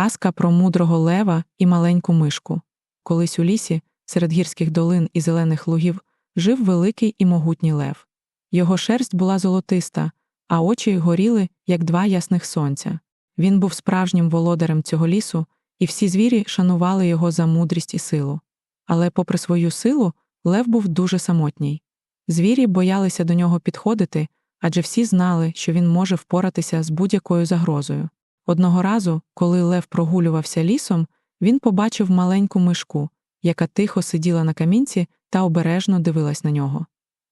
Казка про мудрого лева і маленьку мишку. Колись у лісі, серед гірських долин і зелених лугів, жив великий і могутній лев. Його шерсть була золотиста, а очі горіли, як два ясних сонця. Він був справжнім володарем цього лісу, і всі звірі шанували його за мудрість і силу. Але, попри свою силу, лев був дуже самотній. Звірі боялися до нього підходити, адже всі знали, що він може впоратися з будь-якою загрозою. Одного разу, коли Лев прогулювався лісом, він побачив маленьку мишку, яка тихо сиділа на камінці та обережно дивилась на нього.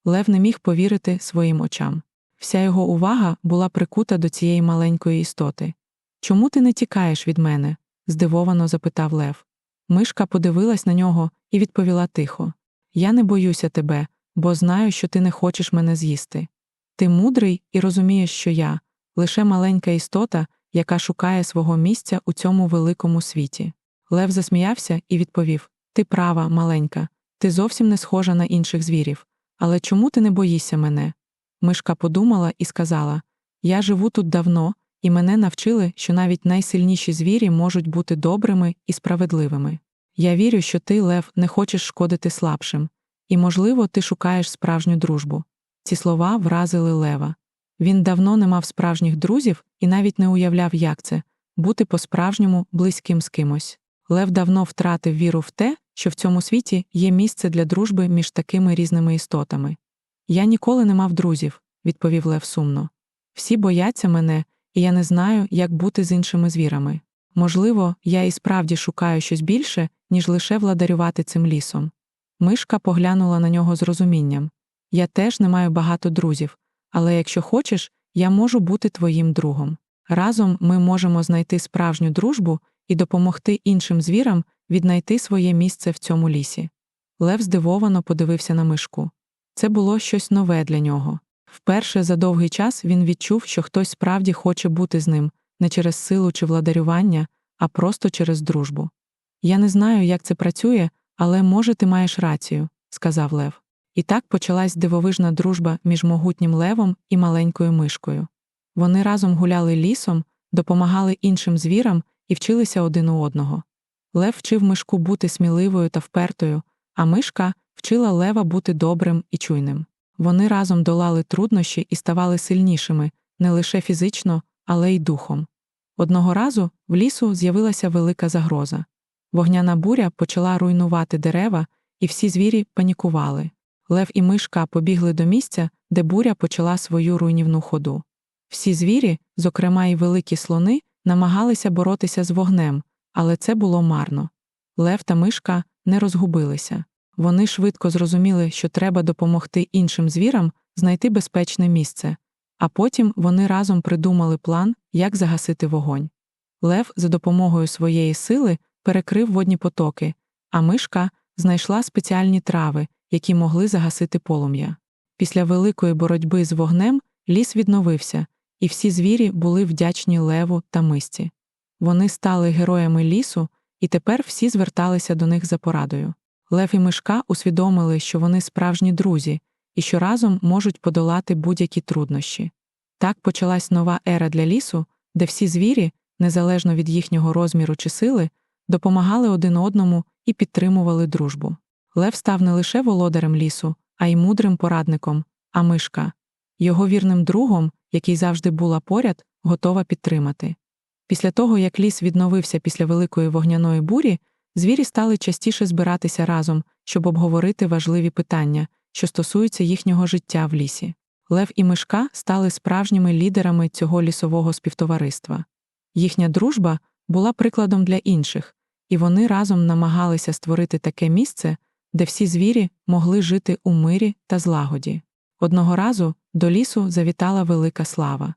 Лев не міг повірити своїм очам. Вся його увага була прикута до цієї маленької істоти. Чому ти не тікаєш від мене? здивовано запитав Лев. Мишка подивилась на нього і відповіла тихо: Я не боюся тебе, бо знаю, що ти не хочеш мене з'їсти. Ти мудрий і розумієш, що я лише маленька істота яка шукає свого місця у цьому великому світі. Лев засміявся і відповів Ти права, маленька, ти зовсім не схожа на інших звірів. Але чому ти не боїшся мене? Мишка подумала і сказала Я живу тут давно, і мене навчили, що навіть найсильніші звірі можуть бути добрими і справедливими. Я вірю, що ти, Лев, не хочеш шкодити слабшим, і, можливо, ти шукаєш справжню дружбу. Ці слова вразили Лева. Він давно не мав справжніх друзів і навіть не уявляв, як це бути по-справжньому близьким з кимось. Лев давно втратив віру в те, що в цьому світі є місце для дружби між такими різними істотами. Я ніколи не мав друзів, відповів Лев сумно. Всі бояться мене, і я не знаю, як бути з іншими звірами. Можливо, я і справді шукаю щось більше, ніж лише владарювати цим лісом. Мишка поглянула на нього з розумінням я теж не маю багато друзів, але якщо хочеш, я можу бути твоїм другом. Разом ми можемо знайти справжню дружбу і допомогти іншим звірам віднайти своє місце в цьому лісі. Лев здивовано подивився на мишку. Це було щось нове для нього. Вперше за довгий час він відчув, що хтось справді хоче бути з ним не через силу чи владарювання, а просто через дружбу. Я не знаю, як це працює, але, може, ти маєш рацію, сказав Лев. І так почалась дивовижна дружба між могутнім левом і маленькою мишкою. Вони разом гуляли лісом, допомагали іншим звірам і вчилися один у одного. Лев вчив мишку бути сміливою та впертою, а мишка вчила лева бути добрим і чуйним. Вони разом долали труднощі і ставали сильнішими не лише фізично, але й духом. Одного разу в лісу з'явилася велика загроза. Вогняна буря почала руйнувати дерева, і всі звірі панікували. Лев і мишка побігли до місця, де буря почала свою руйнівну ходу. Всі звірі, зокрема й великі слони, намагалися боротися з вогнем, але це було марно. Лев та мишка не розгубилися. Вони швидко зрозуміли, що треба допомогти іншим звірам знайти безпечне місце, а потім вони разом придумали план, як загасити вогонь. Лев за допомогою своєї сили перекрив водні потоки, а мишка знайшла спеціальні трави які могли загасити полум'я. Після великої боротьби з вогнем ліс відновився, і всі звірі були вдячні леву та мисці. Вони стали героями лісу, і тепер всі зверталися до них за порадою. Лев і мишка усвідомили, що вони справжні друзі і що разом можуть подолати будь-які труднощі. Так почалась нова ера для лісу, де всі звірі, незалежно від їхнього розміру чи сили, допомагали один одному і підтримували дружбу. Лев став не лише володарем лісу, а й мудрим порадником, а мишка, його вірним другом, який завжди була поряд, готова підтримати. Після того, як ліс відновився після великої вогняної бурі, звірі стали частіше збиратися разом, щоб обговорити важливі питання, що стосуються їхнього життя в лісі. Лев і мишка стали справжніми лідерами цього лісового співтовариства. Їхня дружба була прикладом для інших, і вони разом намагалися створити таке місце, де всі звірі могли жити у мирі та злагоді. Одного разу до лісу завітала велика слава.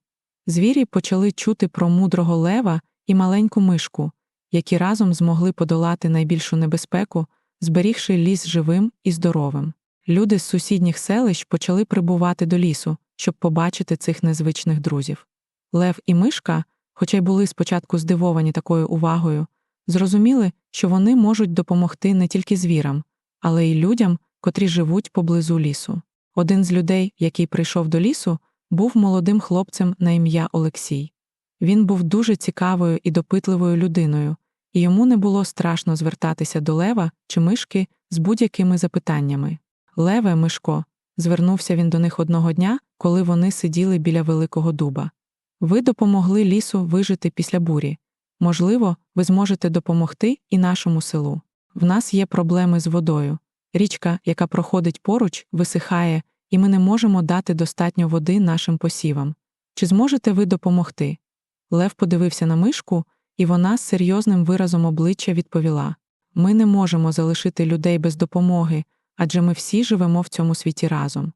Звірі почали чути про мудрого лева і маленьку мишку, які разом змогли подолати найбільшу небезпеку, зберігши ліс живим і здоровим. Люди з сусідніх селищ почали прибувати до лісу, щоб побачити цих незвичних друзів. Лев і мишка, хоча й були спочатку здивовані такою увагою, зрозуміли, що вони можуть допомогти не тільки звірам, але й людям, котрі живуть поблизу лісу. Один з людей, який прийшов до лісу, був молодим хлопцем на ім'я Олексій. Він був дуже цікавою і допитливою людиною, і йому не було страшно звертатися до лева чи мишки з будь-якими запитаннями. Леве, Мишко, звернувся він до них одного дня, коли вони сиділи біля великого дуба. Ви допомогли лісу вижити після бурі. Можливо, ви зможете допомогти і нашому селу. В нас є проблеми з водою. Річка, яка проходить поруч, висихає, і ми не можемо дати достатньо води нашим посівам. Чи зможете ви допомогти? Лев подивився на мишку, і вона з серйозним виразом обличчя відповіла Ми не можемо залишити людей без допомоги, адже ми всі живемо в цьому світі разом.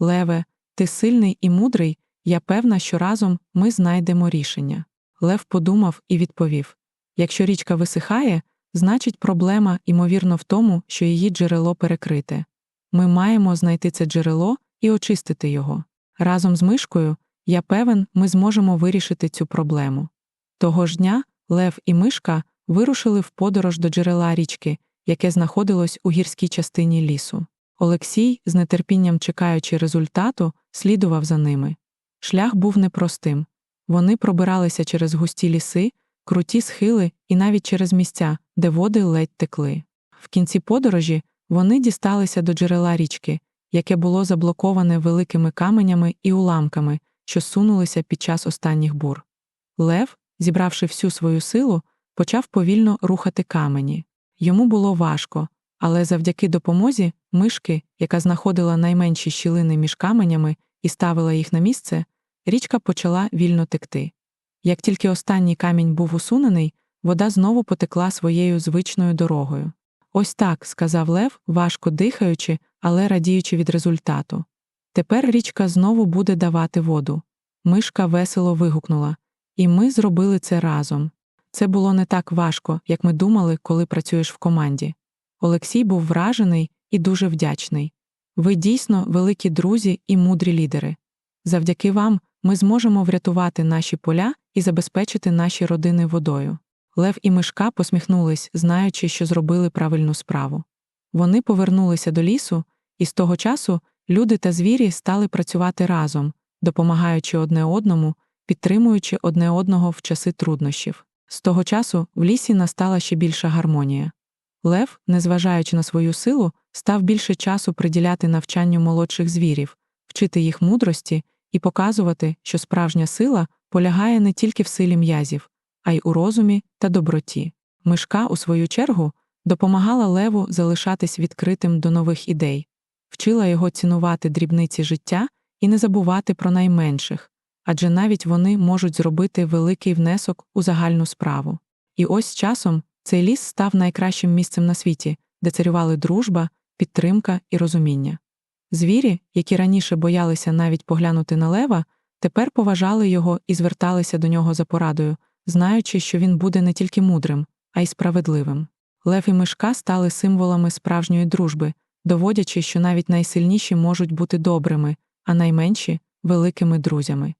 Леве, ти сильний і мудрий, я певна, що разом ми знайдемо рішення. Лев подумав і відповів Якщо річка висихає, значить проблема, ймовірно, в тому, що її джерело перекрите. Ми маємо знайти це джерело і очистити його. Разом з мишкою, я певен, ми зможемо вирішити цю проблему. Того ж дня Лев і мишка вирушили в подорож до джерела річки, яке знаходилось у гірській частині лісу. Олексій, з нетерпінням чекаючи результату, слідував за ними. Шлях був непростим. Вони пробиралися через густі ліси, круті схили і навіть через місця, де води ледь текли. В кінці подорожі вони дісталися до джерела річки, яке було заблоковане великими каменями і уламками, що сунулися під час останніх бур. Лев, зібравши всю свою силу, почав повільно рухати камені. Йому було важко, але завдяки допомозі мишки, яка знаходила найменші щілини між каменями і ставила їх на місце, річка почала вільно текти. Як тільки останній камінь був усунений, вода знову потекла своєю звичною дорогою. Ось так, сказав Лев, важко дихаючи, але радіючи від результату. Тепер річка знову буде давати воду. Мишка весело вигукнула, і ми зробили це разом. Це було не так важко, як ми думали, коли працюєш в команді. Олексій був вражений і дуже вдячний. Ви дійсно великі друзі і мудрі лідери. Завдяки вам ми зможемо врятувати наші поля і забезпечити наші родини водою. Лев і Мишка посміхнулись, знаючи, що зробили правильну справу. Вони повернулися до лісу, і з того часу люди та звірі стали працювати разом, допомагаючи одне одному, підтримуючи одне одного в часи труднощів. З того часу в лісі настала ще більша гармонія. Лев, незважаючи на свою силу, став більше часу приділяти навчанню молодших звірів, вчити їх мудрості і показувати, що справжня сила полягає не тільки в силі м'язів, а й у розумі та доброті. Мишка, у свою чергу, допомагала леву залишатись відкритим до нових ідей, вчила його цінувати дрібниці життя і не забувати про найменших, адже навіть вони можуть зробити великий внесок у загальну справу. І ось часом цей ліс став найкращим місцем на світі, де царювали дружба, підтримка і розуміння. Звірі, які раніше боялися навіть поглянути на лева, тепер поважали його і зверталися до нього за порадою, знаючи, що він буде не тільки мудрим, а й справедливим. Лев і мишка стали символами справжньої дружби, доводячи, що навіть найсильніші можуть бути добрими, а найменші великими друзями.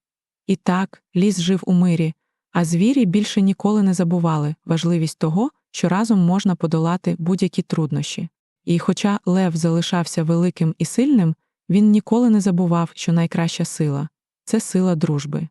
І так, ліс жив у мирі, а звірі більше ніколи не забували важливість того, що разом можна подолати будь-які труднощі. І хоча Лев залишався великим і сильним, він ніколи не забував, що найкраща сила це сила дружби.